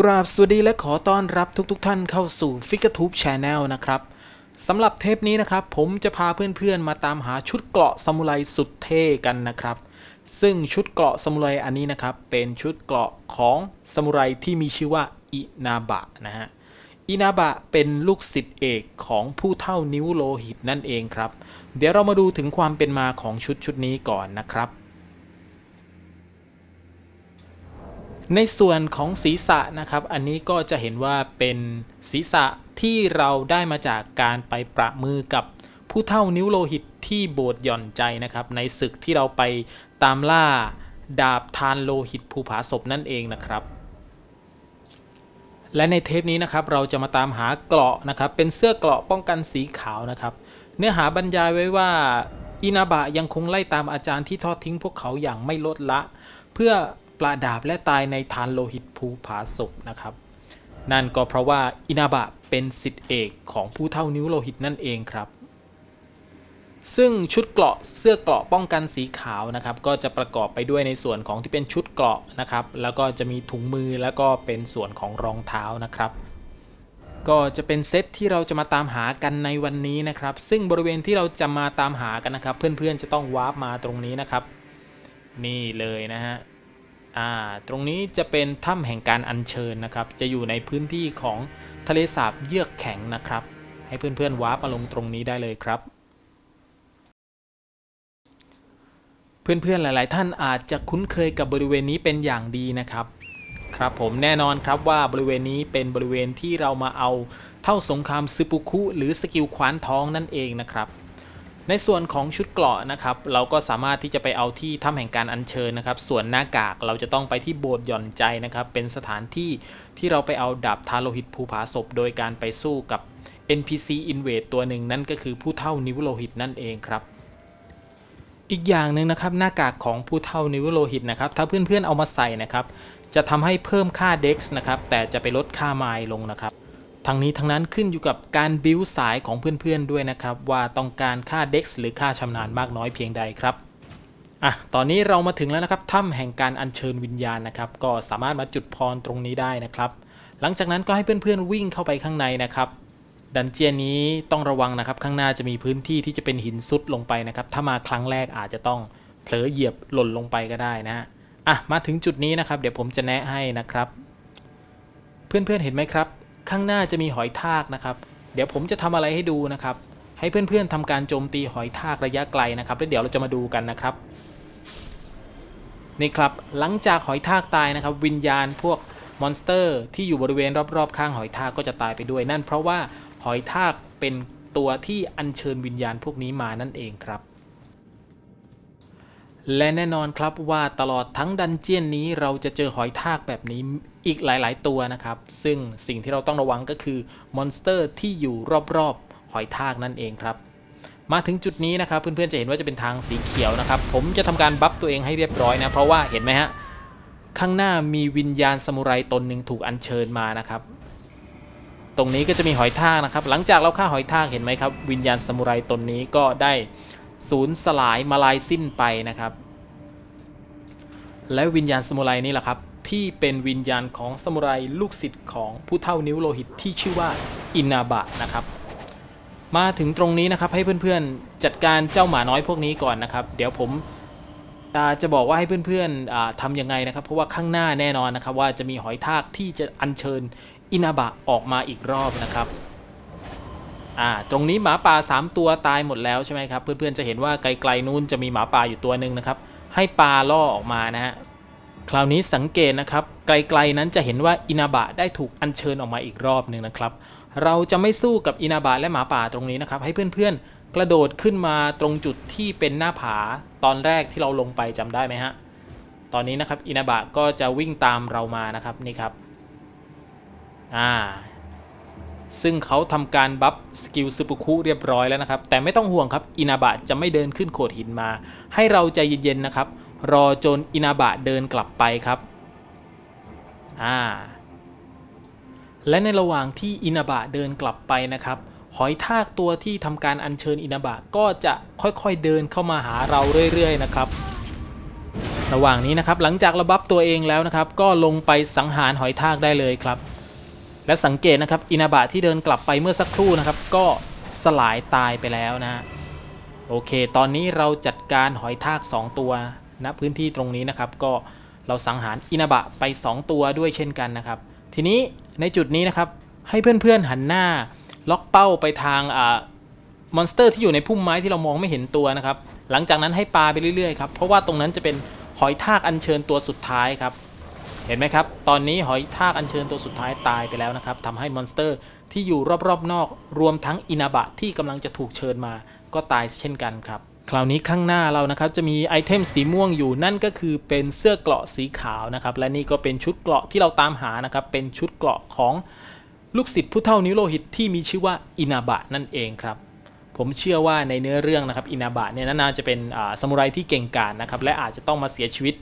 กราบสวัสดีและขอต้อนรับทุกๆทท่านเข้าสู่ f i g u r t u b e Channel นะครับสำหรับเทปนี้นะครับ ผมจะพาเพื่อนๆมาตามหาชุดเกราะซามูไรสุดเท่กันนะครับ ซึ่งชุดเกราะซามูไรอันนี้นะครับ เป็นชุดเกราะของซามูไรที่มีชื่อว่าอินาบะนะฮะอินาบะเป็นลูกศิษย์เอกของผู้เท่านิ้วโลหิตนั่นเองครับ เดี๋ยวเรามาดูถึงความเป็นมาของชุดชุดนี้ก่อนนะครับ ในส่วนของศีรษะนะครับ อันนี้ก็จะเห็นว่าเป็นศีรษะที่เราได้มาจากการไปประมือกับผู้เท่านิ้วโลหิตที่โบสถ์หย่อนใจนะครับ ในศึกที่เราไปตามล่าดาบทานโลหิตภูผาศพนั่นเองนะครับ และในเทปนี้นะครับเราจะมาตามหาเกราะนะครับ เป็นเสื้อเกราะป้องกันสีขาวนะครับ เนื้อหาบรรยายไว้ว่าอินาบะยังคงไล่ตามอาจารย์ที่ทอดทิ้งพวกเขาอย่างไม่ลดละ เพื่อ ปราดาบและตายในทานโลหิตภูผาศพนะครับ นั่นก็เพราะว่าอินาบะเป็นสิทธิเอกของผู้เท่านิ้วโลหิตนั่นเองครับ ซึ่งชุดเกราะเสื้อเกราะป้องกันสีขาวนะครับ ก็จะประกอบไปด้วยในส่วนของที่เป็นชุดเกราะนะครับ แล้วก็จะมีถุงมือแล้วก็เป็นส่วนของรองเท้านะครับก็จะเป็นเซตที่เราจะมาตามหากันในวันนี้นะครับ ซึ่งบริเวณที่เราจะมาตามหากันนะครับ เพื่อนๆจะต้องวาร์ปมาตรงนี้นะครับ นี่เลยนะฮะ อ่าตรงนี้จะเป็นถ้ำแห่งการอัญเชิญนะครับ จะอยู่ในพื้นที่ของทะเลสาบเยือกแข็งนะครับ ให้เพื่อนๆวาร์ปมาลงตรงนี้ได้เลยครับ เพื่อนๆหลาย ๆ ท่านอาจจะคุ้นเคยกับบริเวณนี้เป็นอย่างดีนะครับครับผมแน่นอนครับว่าบริเวณนี้เป็นบริเวณที่เรามาเอาเท่าสงครามซึปุคุหรือสกิลควานท้องนั่นเองนะครับ ในส่วนของชุดเกราะนะครับเราก็สามารถที่จะไปเอาที่ถ้ำแห่งการอัญเชิญนะครับ ส่วนหน้ากากเราจะต้องไปที่โบสถ์หย่อนใจนะครับ เป็นสถานที่ที่เราไปเอาดาบทาโลหิตภูผาศพ โดยการไปสู้กับ NPC Invade ตัวหนึ่งนั่นก็คือผู้เท่านิวโลหิตนั่นเองครับอีกอย่างหนึ่งนะครับหน้ากากของผู้เท่านิวโลหิตนะครับถ้าเพื่อนๆเอามาใส่นะครับ จะทำให้เพิ่มค่า Dex นะครับแต่จะไปลดค่าไมล์ลงนะครับ ทั้งนี้ทั้งนั้นขึ้นอยู่กับการบิวสายของเพื่อนๆด้วยนะครับ ว่าต้องการค่า Dex หรือค่าชำนาญมากน้อยเพียงใดครับอะตอนนี้เรามาถึงแล้วนะครับถ้ำแห่งการอัญเชิญวิญญาณนะครับ ก็สามารถมาจุดพรตรงนี้ได้นะครับ หลังจากนั้นก็ให้เพื่อนๆวิ่งเข้าไปข้างในนะครับดันเจียนนี้ต้องระวังนะครับ ข้างหน้าจะมีพื้นที่ที่จะเป็นหินซุดลงไปนะครับ ถ้ามาครั้งแรกอาจจะต้องเผลอเหยียบหล่นลงไปก็ได้นะฮะอะมาถึงจุดนี้นะครับ เดี๋ยวผมจะแนะให้นะครับ เพื่อนๆเห็นไหมครับ ข้างหน้าจะมีหอยทากนะครับ เดี๋ยวผมจะทำอะไรให้ดูนะครับ ให้เพื่อนๆทำการโจมตีหอยทากระยะไกลนะครับแล้วเดี๋ยวเราจะมาดูกันนะครับนี่ครับหลังจากหอยทากตายนะครับ วิญญาณพวกมอนสเตอร์ ที่อยู่บริเวณรอบๆ ข้างหอยทากก็จะตายไปด้วยนั่น เพราะว่าหอยทากเป็นตัวที่อัญเชิญวิญญาณพวกนี้มานั่นเองครับ และแน่นอนครับว่าตลอดทั้งดันเจียนนี้เราจะเจอหอยทากแบบนี้ อีกหลาย ๆ ตัวนะครับ ซึ่งสิ่งที่เราต้องระวังก็คือมอนสเตอร์ที่อยู่รอบ ๆ หอยทากนั่นเองครับ มาถึงจุดนี้นะครับ เพื่อน ๆ จะเห็นว่าจะเป็นทางสีเขียวนะครับ ผมจะทำการบัฟตัวเองให้เรียบร้อยนะ เพราะว่าเห็นไหมฮะ ข้างหน้ามีวิญญาณสมุไรตนหนึ่งถูกอัญเชิญมานะครับ ตรงนี้ก็จะมีหอยทากนะครับ หลังจากเราฆ่าหอยทากเห็นไหมครับ วิญญาณสมุไรตนนี้ก็ได้สูญสลายมาลายสิ้นไปนะครับ และวิญญาณสมุไรนี่แหละครับ ที่เป็นวิญญาณของสมุไรลูกศิษย์ของผู้เท่านิ้วโลหิตที่ชื่อว่าอินาบะนะครับ มาถึงตรงนี้นะครับให้เพื่อนๆจัดการเจ้าหมาน้อยพวกนี้ก่อนนะครับ เดี๋ยวผมจะบอกว่าให้เพื่อนๆทำยังไงนะครับ เพราะว่าข้างหน้าแน่นอนนะครับ ว่าจะมีหอยทากที่จะอัญเชิญอินาบะออกมาอีกรอบนะครับอ่าตรงนี้หมาป่า 3 ตัวตายหมดแล้วใช่ไหมครับเพื่อนๆจะเห็นว่าไกลๆนู้นจะมีหมาป่าอยู่ตัวหนึ่งนะครับ ให้ปลาล่อออกมานะฮะ คราวนี้สังเกตนะครับ ไกลๆนั้นจะเห็นว่าอินาบะได้ถูกอัญเชิญออกมาอีกรอบหนึ่งนะครับ เราจะไม่สู้กับอินาบะและหมาป่าตรงนี้นะครับ ให้เพื่อนๆ กระโดดขึ้นมาตรงจุดที่เป็นหน้าผาตอนแรกที่เราลงไปจำได้ไหมฮะ ตอนนี้นะครับอินาบะก็จะวิ่งตามเรามานะครับนี่ครับ อ่า ซึ่งเขาทำการบัฟสกิลซึปุคุเรียบร้อยแล้วนะครับ แต่ไม่ต้องห่วงครับอินาบะจะไม่เดินขึ้นโขดหินมา ให้เราใจเย็นๆนะครับ รอจนอินาบะเดินกลับไปครับ อ่า และในระหว่างที่อินาบะเดินกลับไปนะครับ หอยทากตัวที่ทำการอัญเชิญอินาบะก็จะค่อยๆเดินเข้ามาหาเราเรื่อยๆนะครับ ระหว่างนี้นะครับหลังจากระบับตัวเองแล้วนะครับ ก็ลงไปสังหารหอยทากได้เลยครับ และสังเกตนะครับอินาบะที่เดินกลับไปเมื่อสักครู่นะครับ ก็สลายตายไปแล้วนะ โอเค ตอนนี้เราจัดการหอยทาก 2 ตัว ณพื้นที่ตรงนี้นะครับ ก็เราสังหารอินาบะไป 2 ตัวด้วยเช่นกันนะครับ ทีนี้ในจุดนี้นะครับให้เพื่อนๆหันหน้าล็อกเป้าไปทางอมอนสเตอร์ที่อยู่ในพุ่มไม้ที่เรามองไม่เห็นตัวนะครับ หลังจากนั้นให้ปลาไปเรื่อยๆครับ เพราะว่าตรงนั้นจะเป็นหอยทากอัญเชิญตัวสุดท้ายครับ เห็นไหมครับ ตอนนี้หอยทากอัญเชิญตัวสุดท้ายตายไปแล้วนะครับทำให้มอนสเตอร์ที่อยู่รอบๆนอก รวมทั้งอินาบะที่กำลังจะถูกเชิญมา ก็ตายเช่นกันครับ คราวนี้ข้างหน้าเรานะครับจะมีไอเทมสีม่วงอยู่นั่นก็คือเป็นเสื้อเกราะสีขาวนะครับและนี่ก็เป็นชุดเกราะที่เราตามหานะครับเป็นชุดเกราะของลูกศิษย์ผู้เท่านิโรหิตที่มีชื่อว่าอินาบะนั่นเองครับผมเชื่อว่าในเนื้อเรื่องนะครับอินาบะเนี่ยน่าจะเป็นอ่าซามูไรที่เก่งกาจนะครับและอาจจะต้องมาเสียชีวิต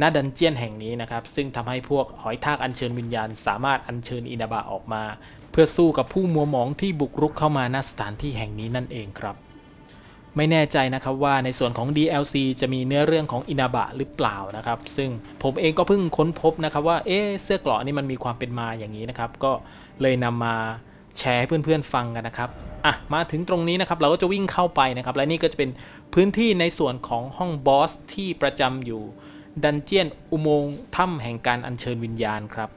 ณดันเจียนแห่งนี้นะครับซึ่งทำให้พวกหอยทากอัญเชิญวิญญาณ สามารถอัญเชิญอินาบะออกมา เพื่อสู้กับผู้มัวหมองที่บุกรุกเข้ามาณสถานที่แห่งนี้นั่นเองครับ ไม่แน่ใจนะครับว่าในส่วนของ DLC จะมีเนื้อเรื่องของอินาบะหรือเปล่านะครับ ซึ่งผมเองก็เพิ่งค้นพบนะครับว่าเอ๊เสื้อกราะนี่มันมีความเป็นมาอย่างนี้นะครับ ก็เลยนำมาแชร์ให้เพื่อนๆฟังกันนะครับอะมาถึงตรงนี้นะครับเราก็จะวิ่งเข้าไปนะครับ และนี่ก็จะเป็นพื้นที่ในส่วนของห้องบอสที่ประจำอยู่ดันเจียนอุโมงค์ถ้ำแห่งการอัญเชิญวิญญาณครับ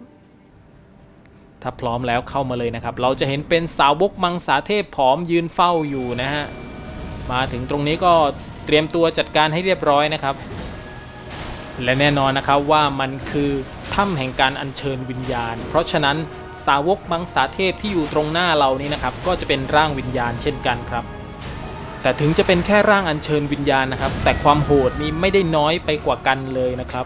ถ้าพร้อมแล้วเข้ามาเลยนะครับ เราจะเห็นเป็นสาวกมังสาเทพผอมยืนเฝ้าอยู่นะฮะ มาถึงตรงนี้ก็เตรียมตัวจัดการให้เรียบร้อยนะครับ และแน่นอนนะครับว่ามันคือถ้ำแห่งการอัญเชิญวิญญาณ เพราะฉะนั้นสาวกมังสาเทพที่อยู่ตรงหน้าเรานี้นะครับ ก็จะเป็นร่างวิญญาณเช่นกันครับ แต่ถึงจะเป็นแค่ร่างอัญเชิญวิญญาณนะครับ แต่ความโหดนี้ไม่ได้น้อยไปกว่ากันเลยนะครับ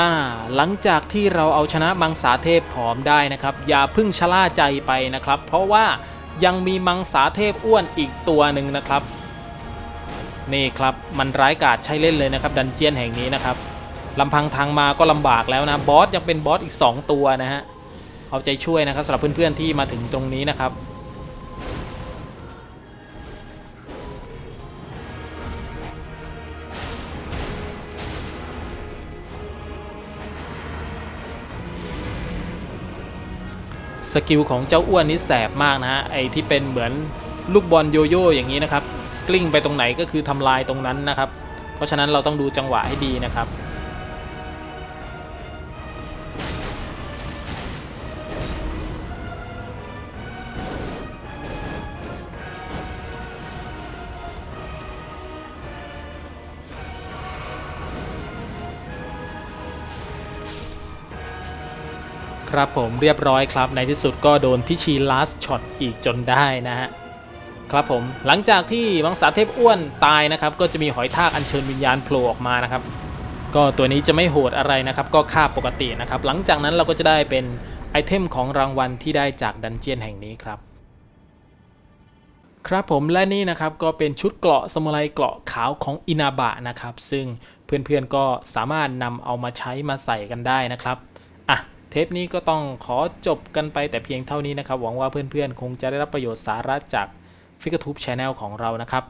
อ่าหลังจากที่เราเอาชนะมังสาเทพผอมได้นะครับ อย่าพึ่งชะล่าใจไปนะครับ เพราะว่ายังมีมังสาเทพอ้วนอีกตัวหนึ่งนะครับ นี่ครับมันร้ายกาจใช้เล่นเลยนะครับ ดันเจียนแห่งนี้นะครับลำพังทางมาก็ลำบากแล้วนะบอสยังเป็นบอสอีก 2 ตัวนะฮะเอาใจช่วยนะครับสำหรับเพื่อนๆที่มาถึงตรงนี้นะครับ สกิลของเจ้าอ้วนนี่แสบมากนะฮะไอที่เป็นเหมือนลูกบอลโยโย่อย่างนี้นะครับ กลิ้งไปตรงไหนก็คือทำลายตรงนั้นนะครับ เพราะฉะนั้นเราต้องดูจังหวะให้ดีนะครับ ครับผมเรียบร้อยครับ ในที่สุดก็โดนทิชีลาสช็อตอีกจนได้นะฮะครับผมหลังจากที่มังสาเทพอ้วนตายนะครับ ก็จะมีหอยทากอัญเชิญวิญญาณโผล่ออกมานะครับ ก็ตัวนี้จะไม่โหดอะไรนะครับ ก็ค่าปกตินะครับ หลังจากนั้นเราก็จะได้เป็นไอเทมของรางวัลที่ได้จากดันเจียนแห่งนี้ครับครับผมและนี่นะครับก็เป็นชุดเกราะสมุไรเกราะขาวของอินาบะนะครับ ซึ่งเพื่อนๆก็สามารถนำเอามาใช้มาใส่กันได้นะครับ เทปนี้ก็ต้องขอจบกันไปแต่เพียงเท่านี้นะครับ หวังว่าเพื่อนๆ คงจะได้รับประโยชน์สาระจากฟิกทูบชาแนลของเรานะครับ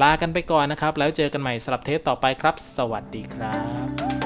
ลากันไปก่อนนะครับ แล้วเจอกันใหม่สำหรับเทปต่อไปครับ สวัสดีครับ